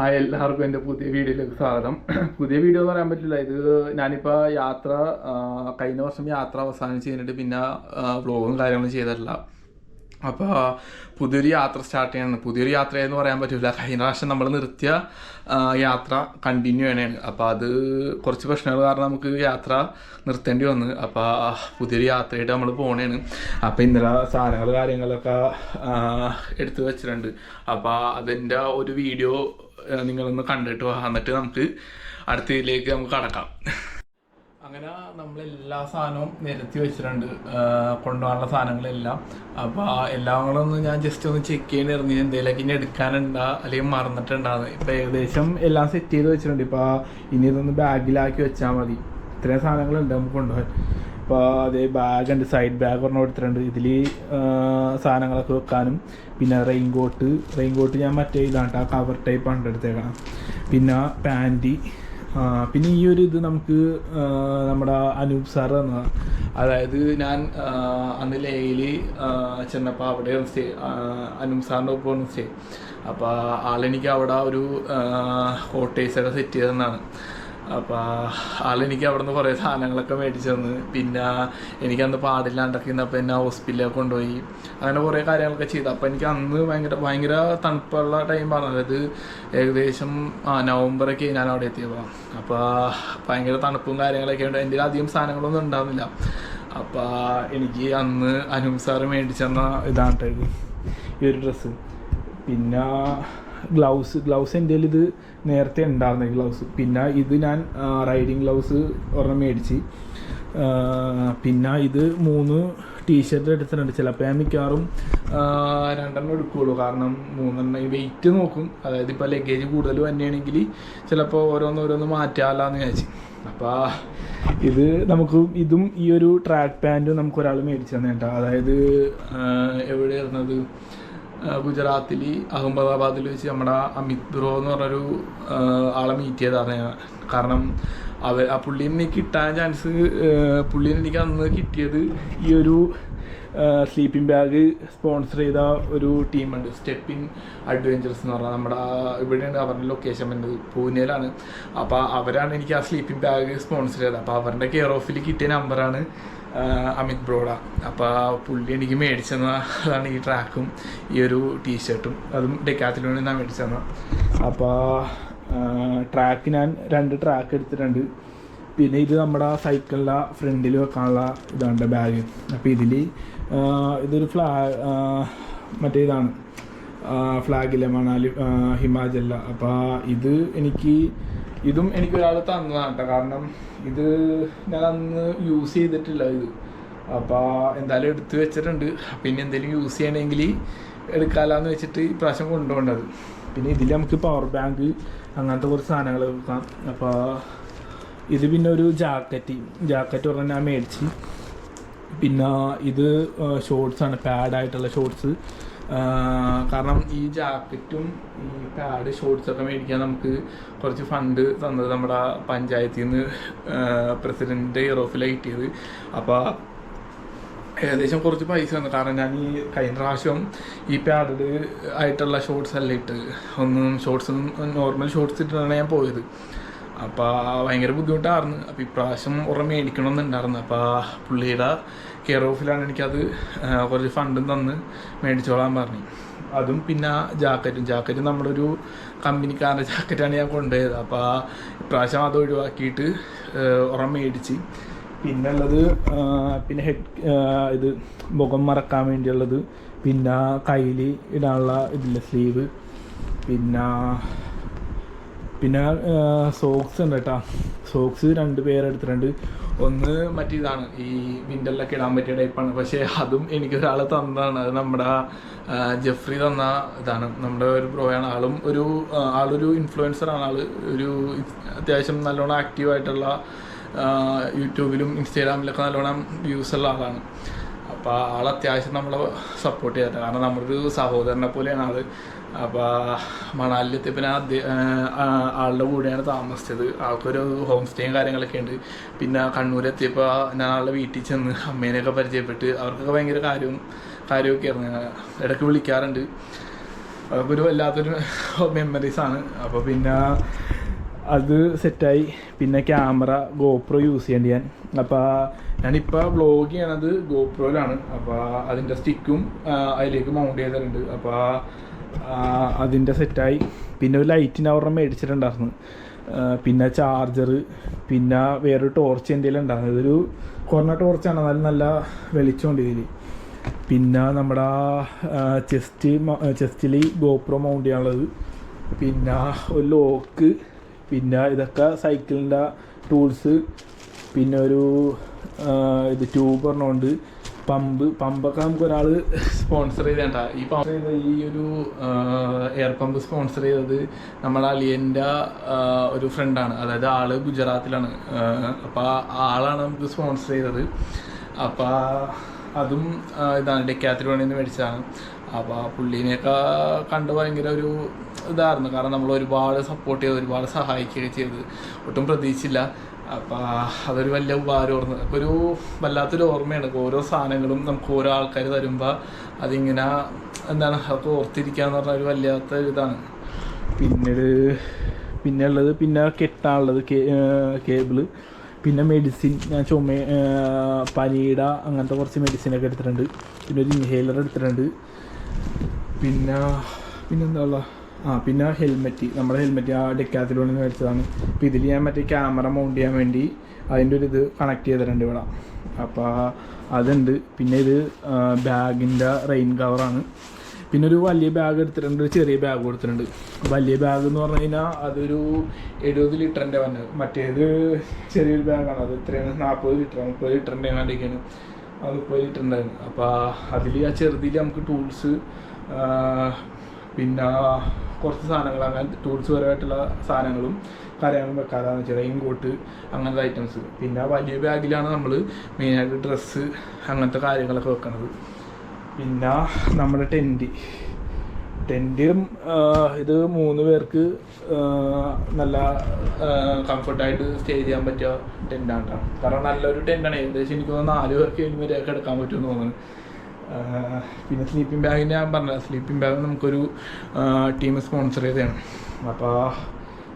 Hi എല്ലാവർക്കും എന്റെ പുതിയ വീഡിയോയിലേക്ക് സ്വാഗതം. പുതിയ വീഡിയോ എന്ന് പറയാൻ പറ്റില്ല. ഇത് ഞാനിപ്പോൾ യാത്ര കഴിഞ്ഞ വർഷം യാത്ര അവസാനിച്ച് കഴിഞ്ഞിട്ട് പിന്നെ വ്ലോഗും കാര്യങ്ങളും ചെയ്തിട്ടില്ല. അപ്പോൾ പുതിയൊരു യാത്ര സ്റ്റാർട്ട് ചെയ്യണം. പുതിയൊരു യാത്ര എന്ന് പറയാൻ പറ്റില്ല കഴിഞ്ഞ പ്രാവശ്യം നമ്മൾ നിർത്തിയ യാത്ര കണ്ടിന്യൂ ചെയ്യണേ അപ്പോൾ അത് കുറച്ച് പ്രശ്നങ്ങൾ കാരണം നമുക്ക് യാത്ര നിർത്തേണ്ടി വന്നു. അപ്പോൾ പുതിയൊരു യാത്രയായിട്ട് നമ്മൾ പോണേണ്. അപ്പോൾ ഇന്നലെ സാധനങ്ങൾ കാര്യങ്ങളൊക്കെ എടുത്തു വെച്ചിട്ടുണ്ട്. അപ്പോൾ അതിന്റെ ഒരു വീഡിയോ നിങ്ങളൊന്ന് കണ്ടിട്ട് വാ. എന്നിട്ട് നമുക്ക് അടുത്തതിലേക്ക് നമുക്ക് കടക്കാം. അങ്ങനെ നമ്മൾ എല്ലാ സാധനവും നിരത്തി വെച്ചിട്ടുണ്ട്. കൊണ്ടുപോകാനുള്ള സാധനങ്ങളെല്ലാം. അപ്പോൾ കൂടെ ഞാൻ ജസ്റ്റ് ഒന്ന് ചെക്ക് ചെയ്യാൻ ഇറങ്ങി എന്തെങ്കിലുമൊക്കെ ഇനി എടുക്കാനുണ്ടാ അല്ലെങ്കിൽ മറന്നിട്ടുണ്ടാകുന്നത് ഇപ്പം ഏകദേശം എല്ലാം സെറ്റ് ചെയ്ത് വെച്ചിട്ടുണ്ട്. ഇപ്പോൾ ഇനി ഇതൊന്ന് ബാഗിലാക്കി വെച്ചാൽ മതി. ഇത്രയും സാധനങ്ങളുണ്ട് നമുക്ക് കൊണ്ടുപോകാൻ. ഇപ്പോൾ അതേ ബാഗ് ഉണ്ട് സൈഡ് ബാഗ് ഒരെണ്ണം എടുത്തിട്ടുണ്ട്. ഇതിൽ സാധനങ്ങളൊക്കെ വെക്കാനും. പിന്നെ റെയിൻ കോട്ട് റെയിൻ കോട്ട് ഞാൻ മറ്റേ ഇതാണ് ആ കവർ ടൈപ്പ് ആണ് എടുത്തേക്കണം പിന്നെ പാന്റി പിന്നെ ഈ ഒരു ഇത് നമുക്ക് നമ്മുടെ അനൂപ് സാർ തന്ന അതായത് ഞാൻ അന്ന് ലേയിൽ ചെന്നപ്പോൾ അവിടെ സ്റ്റേ അനൂപ് സാറിന്റെ ഒപ്പം സ്റ്റേ അപ്പോൾ ആളെനിക്ക് അവിടെ ഒരു കോട്ടേഴ്സൊക്കെ സെറ്റ് ചെയ്തെന്നാണ് അപ്പോൾ ആളെനിക്ക് അവിടെ നിന്ന് കുറേ സാധനങ്ങളൊക്കെ മേടിച്ചു തന്ന്. പിന്നെ എനിക്കന്ന് പാടില്ലാണ്ടൊക്കെ ഇന്നപ്പോൾ എന്നെ ഹോസ്പിറ്റലിൽ കൊണ്ടുപോയി. അങ്ങനെ കുറേ കാര്യങ്ങളൊക്കെ ചെയ്തു. അപ്പോൾ എനിക്ക് അന്ന് ഭയങ്കര ഭയങ്കര തണുപ്പുള്ള ടൈമാണ് അതായത് ഏകദേശം നവംബറൊക്കെ ഞാൻ അവിടെ എത്തിയപ്പോൾ അപ്പോൾ ഭയങ്കര തണുപ്പും കാര്യങ്ങളൊക്കെ ഉണ്ട് എന്റെ അധികം സാധനങ്ങളൊന്നും ഉണ്ടാകുന്നില്ല അപ്പോൾ എനിക്ക് അന്ന് അനുപ് സാറ് മേടിച്ചു തന്ന ഇതാണ് ഇത്. ഈ ഒരു ഡ്രസ്സ് പിന്നെ ഗ്ലൗസ് ഗ്ലൗസ് എന്റെ ഇത് നേരത്തെ ഉണ്ടായിരുന്നു ഗ്ലൗസ്. പിന്നെ ഇത് ഞാൻ റൈഡിങ് ഗ്ലൗസ് ഒരെണ്ണം മേടിച്ച്. പിന്നെ ഇത് മൂന്ന് ടീഷർട്ട് എടുത്തിട്ടുണ്ട്. ചിലപ്പോൾ ഞാൻ മിക്കവാറും രണ്ടെണ്ണം എടുക്കുകയുള്ളൂ കാരണം മൂന്നെണ്ണം വെയിറ്റ് നോക്കും. അതായത് ഇപ്പോൾ ലഗേജ് കൂടുതൽ തന്നെയാണെങ്കിൽ ചിലപ്പോൾ ഓരോന്ന് ഓരോന്ന് മാറ്റാമല്ലാന്ന് വിചാരിച്ചു. അപ്പോൾ ഇത് നമുക്ക് ഇതും ഈ ഒരു ട്രാക്ക് പാന്റും നമുക്ക് ഒരാൾ മേടിച്ചു തന്നെ കേട്ടോ അതായത് എവിടെ എവിടെയായിരുന്നത് ഗുജറാത്തിൽ അഹമ്മദാബാദിൽ വെച്ച് നമ്മുടെ അമിത് ബ്രോ എന്ന് പറഞ്ഞൊരു ആളെ മീറ്റ് ചെയ്താണ് ഞാൻ. കാരണം അവ ആ പുള്ളീനെ കിട്ടാൻ ചാൻസ് പുള്ളീനെ എനിക്ക് അന്ന് കിട്ടിയത് ഈ ഒരു സ്ലീപ്പിംഗ് ബാഗ് സ്പോൺസർ ചെയ്ത ഒരു ടീമുണ്ട് സ്റ്റെപ്പിൻ അഡ്വഞ്ചേഴ്സ് എന്ന് പറഞ്ഞാൽ നമ്മുടെ ഇവിടെയാണ് അവരുടെ ലൊക്കേഷൻ വരുന്നത് പൂനെയിലാണ്. അപ്പോൾ അവരാണ് എനിക്ക് ആ സ്ലീപ്പിംഗ് ബാഗ് സ്പോൺസർ ചെയ്തത്. അപ്പോൾ അവരുടെ കെയർ ഓഫിൽ കിട്ടിയ നമ്പറാണ് അമിത് ബ്രോഡ. അപ്പോൾ പുള്ളി എനിക്ക് മേടിച്ചെന്ന അതാണ് ഈ ട്രാക്കും ഈ ഒരു ടീഷർട്ടും അതും ഡെക്കാത്തിലൂടെ ഞാൻ മേടിച്ചെന്ന. അപ്പോൾ ട്രാക്ക് ഞാൻ രണ്ട് ട്രാക്ക് എടുത്തിട്ടുണ്ട്. പിന്നെ ഇത് നമ്മുടെ സൈക്കിളിന്റെ ഫ്രണ്ടിൽ വെക്കാനുള്ള ഇതാണ് ബാഗ് അപ്പോൾ ഇതിൽ ഇതൊരു ഫ്ലാ മറ്റേ ഇതാണ്. ഫ്ലാഗിലെ മണാലി ഹിമാചല അപ്പോൾ ഇത് എനിക്ക് ഇതും എനിക്ക് ഒരാൾ തന്നതാണ് കേട്ടോ. കാരണം ഇത് ഞാൻ അന്ന് യൂസ് ചെയ്തിട്ടില്ല ഇത്. അപ്പോൾ എന്തായാലും എടുത്തു വെച്ചിട്ടുണ്ട്. പിന്നെ എന്തെങ്കിലും യൂസ് ചെയ്യണമെങ്കിൽ എടുക്കാമെന്ന് വെച്ചിട്ട് ഇപ്രാവശ്യം കൊണ്ടുപോകേണ്ടത്. പിന്നെ ഇതിൽ നമുക്ക് പവർ ബാങ്ക് അങ്ങനത്തെ കുറച്ച് സാധനങ്ങൾ വെക്കാം അപ്പോൾ ഇത് പിന്നെ ഒരു ജാക്കറ്റ്. ജാക്കറ്റ് പറഞ്ഞാൽ ഞാൻ മേടിച്ച് പിന്നെ ഇത് ഷോർട്സ് ആണ് പാഡായിട്ടുള്ള ഷോർട്സ് കാരണം ഈ ജാക്കറ്റും ഈ പാഡ് ഷോർട്സൊക്കെ മേടിക്കാൻ നമുക്ക് കുറച്ച് ഫണ്ട് തന്നത് നമ്മുടെ പഞ്ചായത്തിൽ നിന്ന് പ്രസിഡന്റ് ഇറോഫിലെ കിട്ടിയത് അപ്പോൾ ഏകദേശം കുറച്ച് പൈസ വന്നു. കാരണം ഞാൻ ഈ കഴിഞ്ഞ പ്രാവശ്യം ഈ പാഡഡ് ആയിട്ടുള്ള ഷോർട്സ് അല്ല ഇട്ട്. ഒന്നും ഷോർട്സ് നോർമൽ ഷോർട്സ് ഇട്ടിട്ടാണ് ഞാൻ പോയത്. അപ്പോൾ ഭയങ്കര ബുദ്ധിമുട്ടായിരുന്നു അപ്പോൾ ഇപ്രാവശ്യം ഉറ മേടിക്കണമെന്നുണ്ടായിരുന്നു അപ്പോൾ പുള്ളിയുടെ കെയർ ഓഫിലാണ് എനിക്കത് കുറച്ച് ഫണ്ടും തന്ന് മേടിച്ചോളാൻ പറഞ്ഞു. അതും പിന്നെ ജാക്കറ്റും. ജാക്കറ്റ് നമ്മുടെ ഒരു കമ്പനിക്കാരന്റെ ജാക്കറ്റാണ് ഞാൻ കൊണ്ടുപോയത്. അപ്പോൾ ഇപ്രാവശ്യം അത് ഒഴിവാക്കിയിട്ട് ഉറ മേടിച്ച്. പിന്നെ ഉള്ളത് പിന്നെ ഹെഡ് ഇത് മുഖം മറക്കാൻ വേണ്ടിയുള്ളത് പിന്നെ കയ്യിൽ ഇടാനുള്ള ഇതില്ല സ്ലീവ് പിന്നെ പിന്നെ സോക്സ് ഉണ്ട് കേട്ടോ. സോക്സ് രണ്ട് പേരെടുത്തിട്ടുണ്ട് ഒന്ന് മറ്റേതാണ് ഈ വിന്ററിലൊക്കെ ഇടാൻ പറ്റിയ ടൈപ്പാണ് പക്ഷേ അതും എനിക്ക് ഒരാൾ തന്നതാണ്. അത് നമ്മുടെ ജെഫ്രി തന്ന ഇതാണ്. നമ്മുടെ ഒരു പ്രോയാണ് ആളും ഒരു ആളൊരു ഇൻഫ്ലുവൻസറാണ് ആൾ ഒരു അത്യാവശ്യം നല്ലോണം ആക്റ്റീവായിട്ടുള്ള യൂട്യൂബിലും ഇൻസ്റ്റാഗ്രാമിലൊക്കെ നല്ലോണം വ്യൂസ് ഉള്ള ആളാണ്. അപ്പോൾ ആൾ അത്യാവശ്യം നമ്മളെ സപ്പോർട്ട് ചെയ്യാറ് കാരണം നമ്മളൊരു സഹോദരനെ പോലെയാണ് ആൾ. അപ്പോൾ മണാലിലെത്തി പിന്നെ ആളുടെ കൂടെയാണ് താമസിച്ചത്. ആൾക്കൊരു ഹോം സ്റ്റേയും കാര്യങ്ങളൊക്കെ ഉണ്ട്. പിന്നെ കണ്ണൂരെത്തിയപ്പോൾ ഞാൻ ആളുടെ വീട്ടിൽ ചെന്ന് അമ്മേനെയൊക്കെ പരിചയപ്പെട്ട് അവർക്കൊക്കെ ഭയങ്കര കാര്യവും കാര്യമൊക്കെ ആയിരുന്നു. ഇടയ്ക്ക് വിളിക്കാറുണ്ട്. അതൊക്കെ ഒരു വല്ലാത്തൊരു മെമ്മറീസാണ് അപ്പോൾ പിന്നെ അത് സെറ്റായി. പിന്നെ ക്യാമറ ഗോപ്രോ യൂസ് ചെയ്യേണ്ടി ഞാൻ. അപ്പോൾ ഞാനിപ്പോൾ വ്ളോഗ് ചെയ്യണത് ഗോപ്രോയിലാണ്. അപ്പോൾ അതിന്റെ സ്റ്റിക്കും അതിലേക്ക് മൗണ്ട് ചെയ്തിട്ടുണ്ട്. അപ്പോൾ അതിന്റെ സെറ്റായി. പിന്നെ ഒരു ലൈറ്റിന് അവരുടെ മേടിച്ചിട്ടുണ്ടായിരുന്നു. പിന്നെ ചാർജർ പിന്നെ വേറൊരു ടോർച്ച് എന്തെങ്കിലും ഉണ്ടായിരുന്നു. ഇതൊരു കുറഞ്ഞ ടോർച്ചാണ് നല്ല നല്ല വെളിച്ചമുണ്ട് ഇതിൽ പിന്നെ നമ്മുടെ ചെസ്റ്റ് ചെസ്റ്റിൽ ഗോപ്രോ മൗണ്ട് ചെയ്യാനുള്ളത്. പിന്നെ ഒരു ലോക്ക് പിന്നെ ഇതൊക്കെ സൈക്കിളിന്റെ ടൂൾസ് പിന്നെ ഒരു ഇത് ട്യൂബ് പറഞ്ഞുകൊണ്ട് പമ്പ് പമ്പൊക്കെ നമുക്ക് ഒരാൾ സ്പോൺസർ ചെയ്തേണ്ട ഈ പമ്പ് ചെയ്ത ഈ ഒരു എയർ പമ്പ് സ്പോൺസർ ചെയ്തത് നമ്മുടെ അളിയന്റെ ഒരു ഫ്രണ്ടാണ് അതായത് ആൾ ഗുജറാത്തിലാണ്. അപ്പോൾ ആളാണ് നമുക്ക് സ്പോൺസർ ചെയ്തത്. അപ്പോൾ അതും ഇതാണ്. ഡെക്കാത്തിലോണിൽ നിന്ന് മേടിച്ചതാണ്. അപ്പോൾ പുള്ളീനെയൊക്കെ കണ്ട് ഭയങ്കര ഒരു ഇതായിരുന്നു. കാരണം നമ്മൾ ഒരുപാട് സപ്പോർട്ട് ചെയ്ത് ഒരുപാട് സഹായിക്കുകയൊക്കെ ചെയ്ത്. ഒട്ടും പ്രതീക്ഷിച്ചില്ല. അപ്പോൾ അതൊരു വലിയ ഉപകാരം ഓർമ്മ ഒരു വല്ലാത്തൊരു ഓർമ്മയാണ്. ഓരോ സാധനങ്ങളും നമുക്ക് ഓരോ ആൾക്കാർ തരുമ്പോൾ അതിങ്ങനെ എന്താണ് അത് ഓർത്തിരിക്കുക എന്ന് പറഞ്ഞ ഒരു വല്ലാത്ത ഇതാണ് പിന്നീട് പിന്നെ ഉള്ളത് പിന്നെ കെട്ടാനുള്ളത് കേബിൾ പിന്നെ മെഡിസിൻ ഞാൻ ചുമ പനീട അങ്ങനത്തെ കുറച്ച് മെഡിസിനൊക്കെ എടുത്തിട്ടുണ്ട്. പിന്നെ ഒരു ഇൻഹേലർ എടുത്തിട്ടുണ്ട്. പിന്നെ പിന്നെന്താ ഉള്ള? ആ പിന്നെ ഹെൽമെറ്റ് നമ്മുടെ ഹെൽമെറ്റ് ആ ഡെക്കാത്തിലൂടെ നിന്ന് മേടിച്ചതാണ് അപ്പോൾ ഇതിൽ ഞാൻ മറ്റേ ക്യാമറ മൗണ്ട് ചെയ്യാൻ വേണ്ടി അതിന്റെ ഒരു ഇത് കണക്ട് ചെയ്തിട്ടുണ്ട് ഇവിടെ. അപ്പോൾ അതുണ്ട്. പിന്നെ ഇത് ബാഗിന്റെ റെയിൻ കവറാണ് പിന്നെ ഒരു വലിയ ബാഗ് എടുത്തിട്ടുണ്ട്. ഒരു ചെറിയ ബാഗ് കൊടുത്തിട്ടുണ്ട്. വലിയ ബാഗ് എന്ന് പറഞ്ഞു കഴിഞ്ഞാൽ അതൊരു എഴുപത് ലിറ്ററിന്റെ വന്നത് മറ്റേത് ചെറിയൊരു ബാഗാണ് അത് എത്രയാണ്? നാൽപ്പത് ലിറ്റർ മുപ്പത് ലിറ്ററിന്റെ കണ്ടിരിക്കുകയാണ് അത് മുപ്പത് ഉണ്ടായിരുന്നു. അപ്പോൾ അതിൽ ആ ചെറുതിൽ നമുക്ക് ടൂൾസ് പിന്നെ കുറച്ച് സാധനങ്ങൾ അങ്ങനെ ടൂൾസ് പരമായിട്ടുള്ള സാധനങ്ങളും കാര്യങ്ങളും വെക്കാറാന്ന് വെച്ചാൽ റെയിൻകോട്ട് അങ്ങനത്തെ ഐറ്റംസ് പിന്നെ വലിയ ബാഗിലാണ് നമ്മൾ മെയിനായിട്ട് ഡ്രസ്സ് അങ്ങനത്തെ കാര്യങ്ങളൊക്കെ വെക്കണത്. പിന്നെ നമ്മുടെ ടെന്റ് ടെന്റിലും ഇത് മൂന്ന് പേർക്ക് നല്ല കംഫർട്ടായിട്ട് സ്റ്റേ ചെയ്യാൻ പറ്റിയ ടെന്റാണ് കാരണം നല്ലൊരു ടെന്റാണ് ഏകദേശം എനിക്ക് തോന്നുന്നു നാല് പേർക്ക് ഏഴ് പേരെയൊക്കെ എടുക്കാൻ പറ്റുമെന്ന് തോന്നുന്നു. പിന്നെ സ്ലീപ്പിംഗ് ബാഗിന്റെ ഞാൻ പറഞ്ഞത് സ്ലീപ്പിംഗ് ബാഗ് നമുക്കൊരു ടീം സ്പോൺസർ ചെയ്തതാണ്. അപ്പോൾ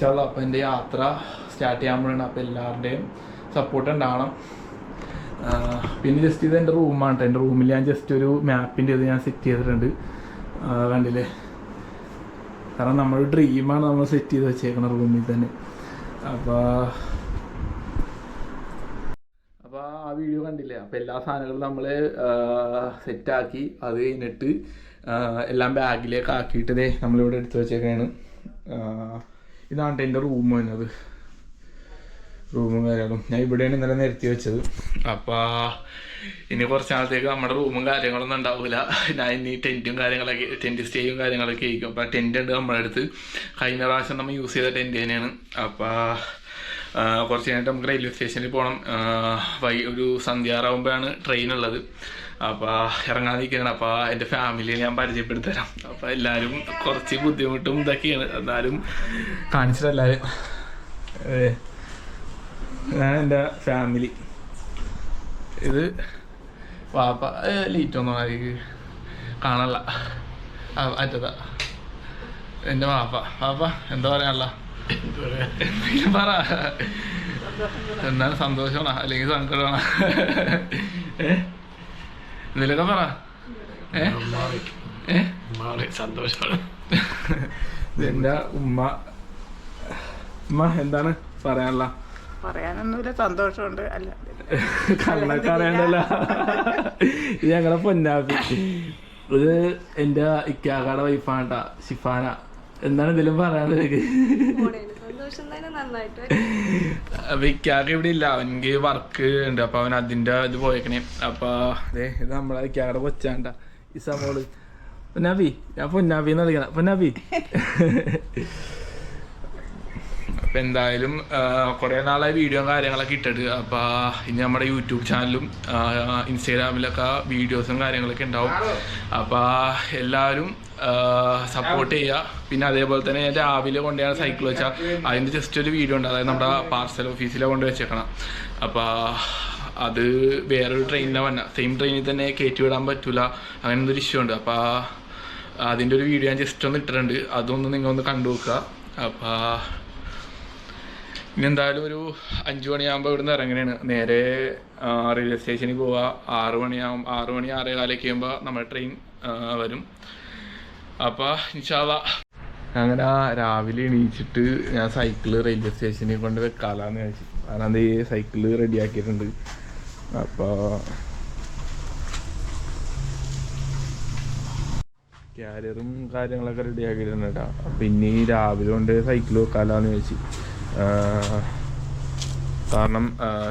ചില അപ്പോൾ എന്റെ യാത്ര സ്റ്റാർട്ട് ചെയ്യാൻ അപ്പോൾ എല്ലാവരുടെയും സപ്പോർട്ട് ഉണ്ടാവണം. പിന്നെ ജസ്റ്റ് ഇത് എന്റെ റൂമാണ് എന്റെ റൂമിൽ ഞാൻ ജസ്റ്റ് ഒരു മാപ്പിന്റെ ഇത് ഞാൻ സെറ്റ് ചെയ്തിട്ടുണ്ട്. കണ്ടില്ലേ? കാരണം നമ്മുടെ ഡ്രീമാണ് നമ്മൾ സെറ്റ് ചെയ്ത് വെച്ചേക്കുന്ന റൂമിൽ തന്നെ. അപ്പോൾ ആ വീഡിയോ കണ്ടില്ലേ? അപ്പോൾ എല്ലാ സാധനങ്ങളും നമ്മൾ സെറ്റാക്കി അത് കഴിഞ്ഞിട്ട് എല്ലാം ബാഗിലേക്ക് ആക്കിയിട്ട് ദേ നമ്മളിവിടെ എടുത്തു വെച്ചേക്കാണ് ഇതാണ് എന്റെ റൂം വരുന്നത് റൂമും കാര്യങ്ങളും. ഞാൻ ഇവിടെയാണ് ഇന്നലെ നിരത്തി വെച്ചത്. അപ്പോൾ ഇനി കുറച്ച് നാളത്തേക്ക് നമ്മുടെ റൂമും കാര്യങ്ങളൊന്നും ഉണ്ടാവില്ല ഞാൻ ഇനി ടെന്റും കാര്യങ്ങളൊക്കെ ടെന്റ് സ്റ്റേയും കാര്യങ്ങളൊക്കെ ആയിരിക്കും. അപ്പോൾ ടെന്റ് ഉണ്ട് നമ്മുടെ അടുത്ത്. കഴിഞ്ഞ പ്രാവശ്യം നമ്മൾ യൂസ് ചെയ്ത ടെന്റ് തന്നെയാണ്. അപ്പോൾ കുറച്ച് കഴിഞ്ഞിട്ട് നമുക്ക് റെയിൽവേ സ്റ്റേഷനിൽ പോകണം വൈ ഒരു സന്ധ്യാറാകുമ്പോഴാണ് ട്രെയിൻ ഉള്ളത്. അപ്പോൾ ഇറങ്ങാൻ നിൽക്കുകയാണ്. അപ്പോൾ എന്റെ ഫാമിലിയെ ഞാൻ പരിചയപ്പെടുത്തരാം. അപ്പോൾ എല്ലാവരും കുറച്ച് ബുദ്ധിമുട്ടും ഇതൊക്കെയാണ്. എന്നാലും കാണിച്ചിട്ടെല്ലാവരും ഇതാണ് എന്റെ ഫാമിലി ഇത് വാപ്പ ലീറ്റ് ഒന്നും എനിക്ക് കാണല്ല അറ്റതാ എന്റെ വാപ്പ. വാപ്പ എന്താ പറയാനുള്ള? പറ. എന്താണ് സന്തോഷമാണോ. അല്ലെങ്കിൽ സങ്കടമാണോ. ഏ? എന്തെങ്കിലുമൊക്കെ പറ. സന്തോഷമാണ്. എന്റെ ഉമ്മ? ഉമ്മ എന്താണ് പറയാനുള്ള? പറയാനൊന്നുമില്ല. സന്തോഷമുണ്ട്. അല്ല കണ്ണൊക്കെ അറിയണ്ടല്ലോ. ഇത് ഞങ്ങളെ പൊന്നാപ്പി ഇത് എന്റെ ഇക്കാക്കാടെ വൈഫാണ് ഷിഫാന. എന്താണ് ഇതിലും പറയാനുള്ളത്? എനിക്ക് സന്തോഷം തന്നെ നന്നായിട്ട്. അപ്പൊ ഇക്കാക്ക് ഇവിടെ ഇല്ല. അവനക്ക് വർക്ക് ഉണ്ട്. അപ്പൊ അവൻ അതിന്റെ ഇത് പോയേക്കണേ. അപ്പൊ അതെ ഇത് നമ്മളെ ഇക്കാടെ കൊച്ചാണ്ട. ഈ സമോൾ പൊന്നാബി ഞാൻ പൊന്നാബി എന്ന് അറിയണം പൊന്നാബി അപ്പൊ എന്തായാലും കുറെ നാളായി വീഡിയോ കാര്യങ്ങളൊക്കെ ഇട്ടിട്ട്. അപ്പൊ ഇനി നമ്മുടെ യൂട്യൂബ് ചാനലും ഇൻസ്റ്റാഗ്രാമിലൊക്കെ വീഡിയോസും കാര്യങ്ങളൊക്കെ ഉണ്ടാവും. അപ്പൊ എല്ലാവരും സപ്പോർട്ട് ചെയ്യുക പിന്നെ അതേപോലെ തന്നെ ഞാൻ രാവിലെ കൊണ്ടുപോയ സൈക്കിൾ വെച്ചാൽ അതിന്റെ ജസ്റ്റ് ഒരു വീഡിയോ ഉണ്ട്. അതായത് നമ്മുടെ പാർസൽ ഓഫീസിലെ കൊണ്ട് വെച്ചേക്കണം. അപ്പോൾ അത് വേറൊരു ട്രെയിനിലാണ് വന്ന. സെയിം ട്രെയിനിൽ തന്നെ കയറ്റി വിടാൻ പറ്റൂല. അങ്ങനെ ഒരു ഇഷ്യൂ ഉണ്ട്. അപ്പോൾ അതിന്റെ ഒരു വീഡിയോ ഞാൻ ജസ്റ്റ് ഒന്ന് ഇട്ടിട്ടുണ്ട്. അതൊന്ന് നിങ്ങൾ ഒന്ന് കണ്ടു നോക്കുക. അപ്പോൾ ഇനി എന്തായാലും ഒരു അഞ്ച് മണിയാകുമ്പോൾ ഇവിടുന്ന് ഇറങ്ങണേണ്. നേരെ റെയിൽവേ സ്റ്റേഷനിൽ പോവുക ആറ് മണിയാകും ആറ് മണി ആറേ കാലൊക്കെ ആകുമ്പോൾ നമ്മുടെ ട്രെയിൻ വരും. അപ്പോൾ ഇൻഷാല്ല അങ്ങനെ രാവിലെ എണീച്ചിട്ട് ഞാൻ സൈക്കിൾ റെയിൽവേ സ്റ്റേഷനിൽ കൊണ്ട് വെക്കാലാന്ന് വിചാരിച്ചു. കാരണം അത് ഈ സൈക്കിൾ റെഡിയാക്കിയിട്ടുണ്ട് അപ്പോൾ ക്യാരിയറും കാര്യങ്ങളൊക്കെ റെഡിയാക്കിയിട്ടുണ്ട് കേട്ടോ അപ്പം ഇനി രാവിലെ കൊണ്ട് സൈക്കിൾ വെക്കാലാന്ന് വിചാരിച്ചു. കാരണം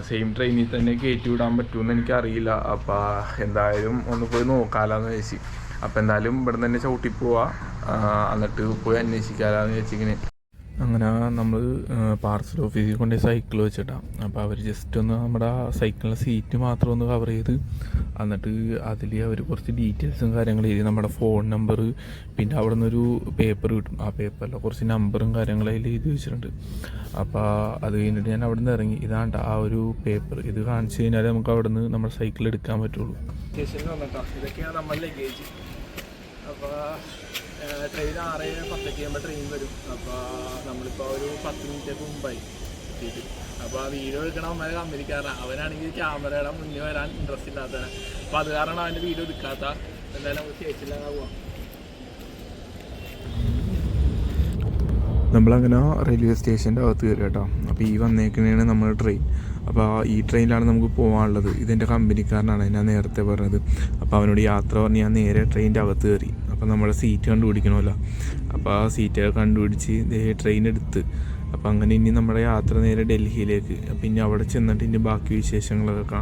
സെയിം ട്രെയിനിൽ തന്നെ കയറ്റി വിടാൻ പറ്റുമെന്ന് എനിക്കറിയില്ല. അപ്പോൾ എന്തായാലും ഒന്ന് പോയി നോക്കാലാന്ന് വെച്ച് അപ്പം എന്തായാലും ഇവിടെ തന്നെ ചവിട്ടി പോവാ. എന്നിട്ട് പോയി അന്വേഷിക്കാലാന്ന് വെച്ചിങ്ങനെ അങ്ങനെ നമ്മൾ പാർസൽ ഓഫീസിൽ കൊണ്ട് സൈക്കിൾ വെച്ചിട്ടാണ് അപ്പോൾ അവർ ജസ്റ്റ് ഒന്ന് നമ്മുടെ സൈക്കിളിന്റെ സീറ്റ് മാത്രം ഒന്ന് കവർ ചെയ്ത് എന്നിട്ട് അതിൽ അവർ കുറച്ച് ഡീറ്റെയിൽസും കാര്യങ്ങളും എഴുതി. നമ്മുടെ ഫോൺ നമ്പർ പിന്നെ അവിടെ നിന്നൊരു പേപ്പർ കിട്ടും. ആ പേപ്പറിൽ കുറച്ച് നമ്പറും കാര്യങ്ങളും അതിൽ എഴുതി വെച്ചിട്ടുണ്ട്. അപ്പോൾ അത് കഴിഞ്ഞിട്ട് ഞാൻ അവിടെ നിന്ന് ഇറങ്ങി. ഇതാണ്ട് ആ ഒരു പേപ്പർ ഇത് കാണിച്ചു കഴിഞ്ഞാൽ നമുക്ക് അവിടെ നിന്ന് നമ്മുടെ സൈക്കിൾ എടുക്കാൻ പറ്റുള്ളൂ. ഇതൊക്കെയാണ് നമ്മൾ ലഗേജ് അപ്പോൾ ട്രെയിൻ ആറ് പത്തൊക്കെ ആകുമ്പോൾ ട്രെയിൻ വരും. അപ്പോൾ നമ്മളിപ്പോൾ ഒരു പത്ത് മിനിറ്റ് മുമ്പായി. എത്തിയിട്ട് അപ്പോൾ ആ വീഡിയോ എടുക്കണ അമ്മ കമ്പനിക്കാരനാണ് അവനാണെങ്കിൽ ക്യാമറയുടെ മുന്നിൽ വരാൻ ഇൻട്രസ്റ്റ് ഇല്ലാത്തവനെ. അപ്പോൾ അത് കാരണം അവന്റെ വീഡിയോ എടുക്കാത്ത എന്തായാലും നമുക്ക് ചേച്ചില്ലാതെ പോവാം. നമ്മളങ്ങനെ റെയിൽവേ സ്റ്റേഷന്റെ അകത്ത് കയറി കേട്ടോ. അപ്പോൾ ഈ വന്നേക്കുന്നതാണ് നമ്മുടെ ട്രെയിൻ അപ്പോൾ ഈ ട്രെയിനിലാണ് നമുക്ക് പോകാനുള്ളത് ഇതെന്റെ കമ്പനിക്കാരനാണ് ഞാൻ നേരത്തെ പറഞ്ഞത്. അപ്പോൾ അവനോട് യാത്ര പറഞ്ഞ് ഞാൻ നേരെ ട്രെയിനിന്റെ അകത്ത് കയറി. അപ്പോൾ നമ്മുടെ സീറ്റ് കണ്ടുപിടിക്കണമല്ലോ. അപ്പോൾ ആ സീറ്റ് കണ്ടുപിടിച്ച് ട്രെയിൻ എടുത്ത്. അപ്പോൾ അങ്ങനെ ഇനി നമ്മുടെ യാത്ര നേരെ ഡൽഹിയിലേക്ക്. അപ്പോൾ ഇനി അവിടെ ചെന്നിട്ട് ഇനി ബാക്കി വിശേഷങ്ങളൊക്കെ കാണാം.